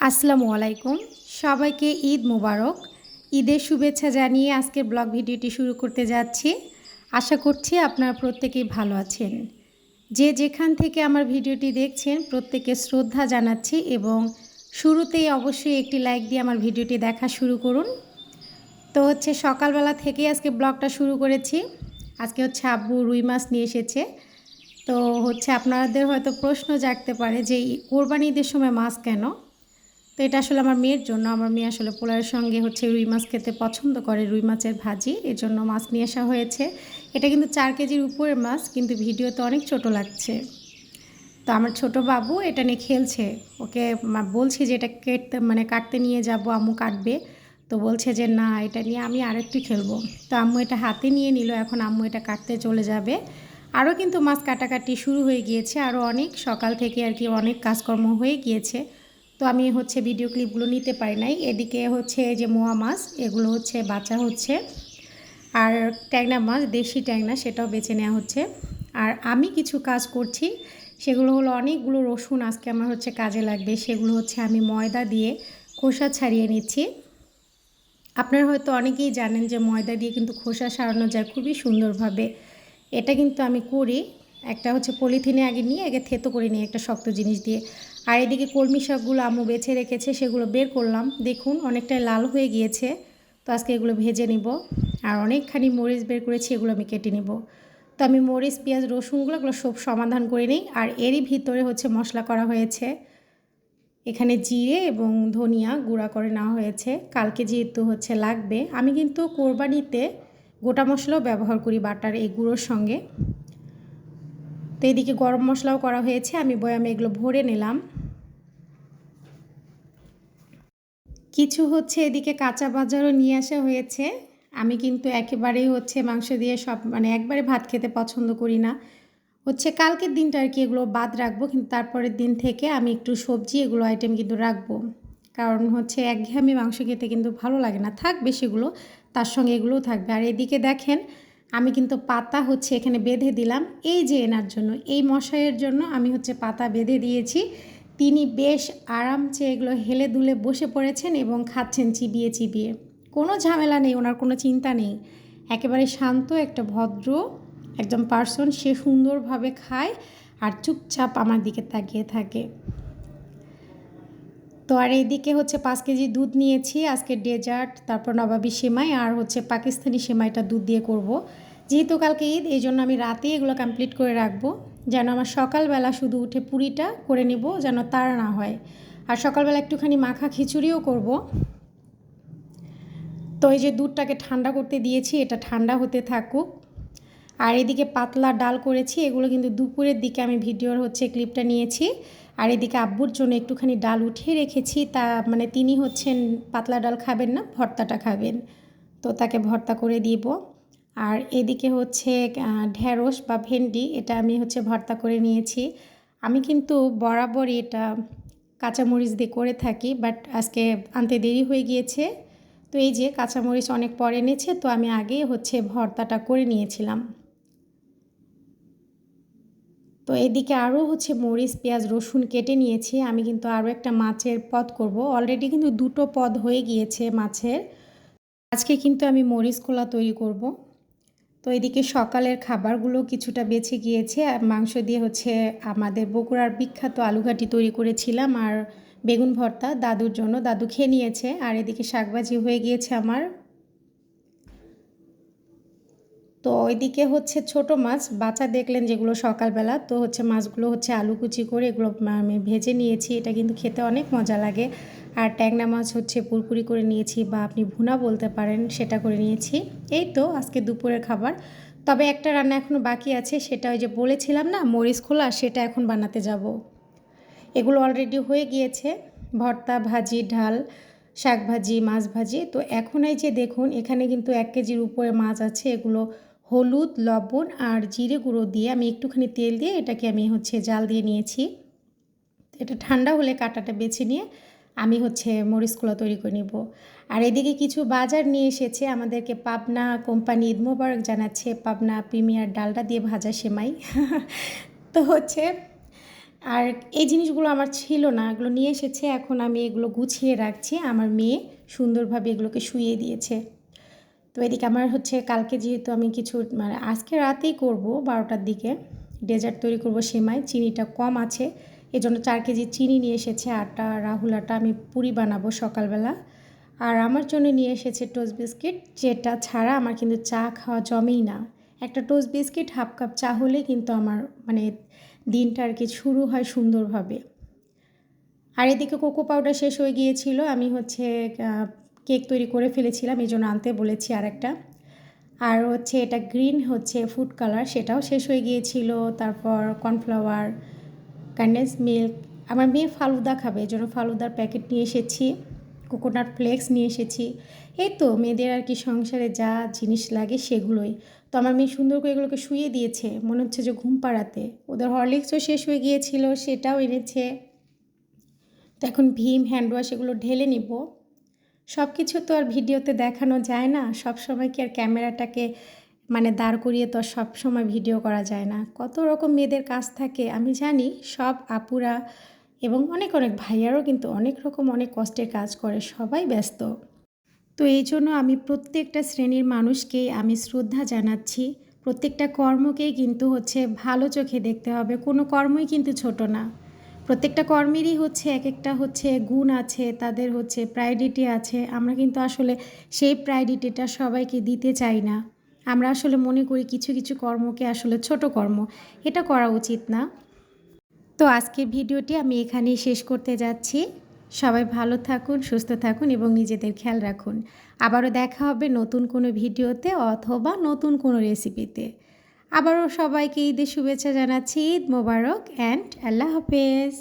আসসালামু আলাইকুম। সবাইকে ঈদ মোবারক। ঈদের শুভেচ্ছা জানিয়ে আজকের ব্লগ ভিডিওটি শুরু করতে যাচ্ছি। আশা করছি আপনারা প্রত্যেকেই ভালো আছেন। যে যেখান থেকে আমার ভিডিওটি দেখছেন, প্রত্যেকে শ্রদ্ধা জানাচ্ছি এবং শুরুতেই অবশ্যই একটি লাইক দিয়ে আমার ভিডিওটি দেখা শুরু করুন। তো হচ্ছে সকালবেলা থেকে আজকে ব্লগটা শুরু করেছি। আজকে হচ্ছে আব্বু রুই মাছ নিয়ে এসেছে। তো হচ্ছে আপনাদের হয়তো প্রশ্ন জাগতে পারে যে কোরবানি ঈদের সময় মাছ কেন? তো এটা আসলে আমার মেয়ের জন্য। আমার মেয়ে আসলে পোলারের সঙ্গে হচ্ছে রুই মাছ খেতে পছন্দ করে, রুই মাছের ভাজি। এর জন্য মাছ নিয়ে আসা হয়েছে। এটা কিন্তু চার কেজির উপরের মাছ, কিন্তু ভিডিওতে অনেক ছোট লাগছে। তো আমার ছোট বাবু এটা নিয়ে খেলছে। ওকে বলছি যে এটা কেটতে মানে কাটতে নিয়ে যাব, আম্মু কাটবে। তো বলছে যে না, এটা নিয়ে আমি আরেকটু খেলব। তো আম্মু এটা হাতে নিয়ে নিল, এখন আম্মু এটা কাটতে চলে যাবে। আরও কিন্তু মাছ কাটাকাটি শুরু হয়ে গিয়েছে। আরও অনেক সকাল থেকে আর কি অনেক কাজকর্ম হয়ে গিয়েছে। তো আমি হচ্ছে ভিডিও ক্লিপগুলো নিতে পারি নাই। এদিকে হচ্ছে যে মোয়া মাছ, এগুলো হচ্ছে বাচ্চা হচ্ছে। আর ট্যাংনা মাছ, দেশি ট্যাংনা সেটাও বেছে নেওয়া হচ্ছে। আর আমি কিছু কাজ করছি, সেগুলো হলো অনেকগুলো রসুন আজকে আমার হচ্ছে কাজে লাগবে। সেগুলো হচ্ছে আমি ময়দা দিয়ে খোসা ছাড়িয়ে নিচ্ছি। আপনারা হয়তো অনেকেই জানেন যে ময়দা দিয়ে কিন্তু খোসা সারানো যায় খুবই সুন্দরভাবে। এটা কিন্তু আমি করি একটা হচ্ছে পলিথিনে আগে নিয়ে, আগে থেতো করে নিই একটা শক্ত জিনিস দিয়ে। আর এদিকে কলমি শাকগুলো আম্মু বেছে রেখেছে, সেগুলো বের করলাম। দেখুন, অনেকটাই লাল হয়ে গিয়েছে। তো আজকে এগুলো ভেজে নিব। আর অনেকখানি মরিচ বের করেছি, এগুলো আমি কেটে নিব। তো আমি মরিচ, পেঁয়াজ, রসুনগুলো এগুলো সব সমাধান করে নিই। আর এরই ভিতরে হচ্ছে মশলা করা হয়েছে। এখানে জিরে এবং ধনিয়া গুঁড়া করে নেওয়া হয়েছে। কালকে যেহেতু হচ্ছে লাগবে, আমি কিন্তু কোরবানিতে গোটা মশলাও ব্যবহার করি বাটার, এই গুঁড়োর সঙ্গে। এদিকে গরম মশলাও করা হয়েছে, আমি বয়ামে এগুলো ভরে নিলাম। কিছু হচ্ছে এদিকে কাঁচা বাজারও নিয়ে আসা হয়েছে। আমি কিন্তু একেবারেই হচ্ছে মাংস দিয়ে সব মানে একবারে ভাত খেতে পছন্দ করি না। হচ্ছে কালকের দিনটা আর কি এগুলো বাদ রাখব, কিন্তু তারপরের দিন থেকে আমি একটু সবজি এগুলো আইটেম কিন্তু রাখব। কারণ হচ্ছে একঘেয়েমি মাংস খেতে কিন্তু ভালো লাগে না, থাকবে সেগুলো, তার সঙ্গে এগুলোও থাকবে। আর এদিকে দেখেন আমি কিন্তু পাতা হচ্ছে এখানে বেঁধে দিলাম। এই যে এনার জন্য, এই মশাইয়ের জন্য আমি হচ্ছে পাতা বেঁধে দিয়েছি। তিনি বেশ আরামসে এগুলো হেলে দুলে বসে পড়েছেন এবং খাচ্ছেন চিবিয়ে চিবিয়ে। কোনো ঝামেলা নেই, ওনার কোনো চিন্তা নেই। একেবারে শান্ত একটা ভদ্র একজন পার্সন সে সুন্দরভাবে খায় আর চুপচাপ আমার দিকে তাকিয়ে থাকে। তো আর এইদিকে হচ্ছে পাঁচ কেজি দুধ নিয়েছি, আজকে ডেজার্ট তারপর নবাবী সেমাই আর হচ্ছে পাকিস্তানি সেমাইটা দুধ দিয়ে করব। যেহেতু কালকে ঈদ, এই জন্য আমি রাতেই এগুলো কমপ্লিট করে রাখব, যেন আমার সকালবেলা শুধু উঠে পুরিটা করে নেব, যেন তার না হয়। আর সকালবেলা একটুখানি মাখা খিচুড়িও করব। তো এই যে দুধটাকে ঠান্ডা করতে দিয়েছি, এটা ঠান্ডা হতে থাকুক। আর এদিকে পাতলা ডাল করেছি, এগুলো কিন্তু দুপুরের দিকে আমি ভিডিওর হচ্ছে ক্লিপটা নিয়েছি। আর এদিকে আব্বুর জন্য একটুখানি ডাল উঠিয়ে রেখেছি। তা মানে তিনি হচ্ছেন, পাতলা ডাল খাবেন না, ভর্তাটা খাবেন। তো তাকে ভর্তা করে দিব। আর এদিকে হচ্ছে ঢ্যাঁড়স বা ভেন্ডি, এটা আমি হচ্ছে ভর্তা করে নিয়েছি। আমি কিন্তু বরাবরই এটা কাঁচামরিচ দিয়ে করে থাকি, বাট আজকে আনতে দেরি হয়ে গিয়েছে। তো এই যে কাঁচামরিচ অনেক পরে এনেছে, তো আমি আগেই হচ্ছে ভর্তাটা করে নিয়েছিলাম। তো এদিকে আরও হচ্ছে মরিচ, পেঁয়াজ, রসুন কেটে নিয়েছি। আমি কিন্তু আরও একটা মাছের পদ করব। অলরেডি কিন্তু দুটো পদ হয়ে গিয়েছে মাছের। আজকে কিন্তু আমি মরিচ কলা তৈরি করব। তো এদিকে সকালের খাবারগুলো কিছুটা বেঁচে গিয়েছে। আর মাংস দিয়ে হচ্ছে আমাদের বগুড়ার বিখ্যাত আলুঘাটি তৈরি করেছিলাম। আর বেগুন ভর্তা দাদুর জন্য। দাদু খেয়ে নিয়েছে। আর এদিকে শাকভাজি হয়ে গিয়েছে আমার। তো ওইদিকে হচ্ছে ছোট মাছ। বাচ্চা দেখলেন যেগুলো সকালবেলা, তো হচ্ছে মাছগুলো হচ্ছে আলু কুচি করে এগুলো আমি ভেজে নিয়েছি। এটা কিন্তু খেতে অনেক মজা লাগে। আর ট্যাংনা মাছ হচ্ছে পুরপুরি করে নিয়েছি বা আপনি ভুনা বলতে পারেন, সেটা করে নিয়েছি। এই তো আজকে দুপুরের খাবার। তবে একটা রান্না এখনও বাকি আছে, সেটা ওই যে বলেছিলাম না, মরিচ খোলা, সেটা এখন বানাতে যাব। এগুলো অলরেডি হয়ে গিয়েছে। ভর্তা, ভাজি, ডাল, শাক ভাজি, মাছ ভাজি। তো এখন এই যে দেখুন, এখানে কিন্তু এক কেজির উপরে মাছ আছে। এগুলো হলুদ, লবণ আর জিরে গুঁড়ো দিয়ে আমি একটুখানি তেল দিয়ে এটাকে আমি হচ্ছে জাল দিয়ে নিয়েছি। এটা ঠান্ডা হলে কাঁটাটা বেছে নিয়ে আমি হচ্ছে মরিচগুলো তৈরি করে নিব। আর এদিকে কিছু বাজার নিয়ে এসেছে, আমাদেরকে পাবনা কোম্পানি ঈদ মোবারক জানাচ্ছে, পাবনা প্রিমিয়ার ডালটা দিয়ে ভাজা সেমাই। তো হচ্ছে, আর এই জিনিসগুলো আমার ছিল না, এগুলো নিয়ে এসেছে, এখন আমি এগুলো গুছিয়ে রাখছি। আমার মেয়ে সুন্দরভাবে এগুলোকে শুইয়ে দিয়েছে। তো এদিকে আমার হচ্ছে কালকে যেহেতু আমি কিছু মানে আজকে রাতেই করব বারোটার দিকে। ডেজার্ট তৈরি করব সেমাই, চিনিটা কম আছে। এজন্য চার কেজি চিনি নিয়ে এসেছে, আটা, রাহুল আটা আমি পুরি বানাবো সকালবেলা। আর আমার জন্য নিয়ে এসেছে টোস্ট বিস্কিট, যেটা ছাড়া আমার কিন্তু চা খাওয়া জমেই না। একটা টোস্ট বিস্কিট হাফ কাপ চা হলে কিন্তু আমার মানে দিনটা আর কি শুরু হয় সুন্দরভাবে। আর এদিকে কোকো পাউডার শেষ হয়ে গিয়েছিল, আমি হচ্ছে কেক তৈরি করে ফেলেছিলাম, এই জন্য আনতে বলেছি আর একটা আর হচ্ছে এটা গ্রিন হচ্ছে ফুড কালার, সেটাও শেষ হয়ে গিয়েছিল। তারপর কর্নফ্লাওয়ার কান্ডেন্স মিল্ক। আমার মেয়ে ফালুদা খাবে, এই জন্য ফালুদার প্যাকেট নিয়ে এসেছি, কোকোনাট ফ্লেক্স নিয়ে এসেছি। এই তো মেয়েদের আর কি সংসারে যা জিনিস লাগে সেগুলোই। তো আমার মেয়ে সুন্দর করে এগুলোকে শুয়ে দিয়েছে, মনে হচ্ছে যে ঘুম পাড়াতে। ওদের হরলিক্সও শেষ হয়ে গিয়েছিল, সেটাও এনেছে। তো এখন ভীম হ্যান্ড ওয়াশ এগুলো ঢেলে নিব। সব কিছু তো আর ভিডিওতে দেখানো যায় না। সব সময় কি আর ক্যামেরাটাকে মানে দাঁড় করিয়ে তো সব সময় ভিডিও করা যায় না। কত রকম মেয়েদের কাজ থাকে। আমি জানি সব আপুরা এবং অনেক অনেক ভাইয়ারও কিন্তু অনেক রকম, অনেক কষ্টের কাজ করে। সবাই ব্যস্ত। তো এই জন্য আমি প্রত্যেকটা শ্রেণির মানুষকেই আমি শ্রদ্ধা জানাচ্ছি। প্রত্যেকটা কর্মকেই কিন্তু হচ্ছে ভালো চোখে দেখতে হবে। কোনো কর্মই কিন্তু ছোট না। প্রত্যেকটা কর্মেরই হচ্ছে এক একটা হচ্ছে গুণ আছে, তাদের হচ্ছে প্রায়োরিটি আছে। আমরা কিন্তু আসলে সেই প্রায়োরিটিটা সবাইকে দিতে চাই না। আমরা আসলে মনে করি কিছু কিছু কর্মকে আসলে ছোট কর্ম, এটা করা উচিত না। তো আজকের ভিডিওটি আমি এখানেই শেষ করতে যাচ্ছি। সবাই ভালো থাকুন, সুস্থ থাকুন এবং নিজেদের খেয়াল রাখুন। আবারও দেখা হবে নতুন কোনো ভিডিওতে অথবা নতুন কোনো রেসিপিতে আবারও সবাইকে ঈদের শুভেচ্ছা জানাচ্ছি। ঈদ মোবারক অ্যান্ড আল্লাহ হাফেজ।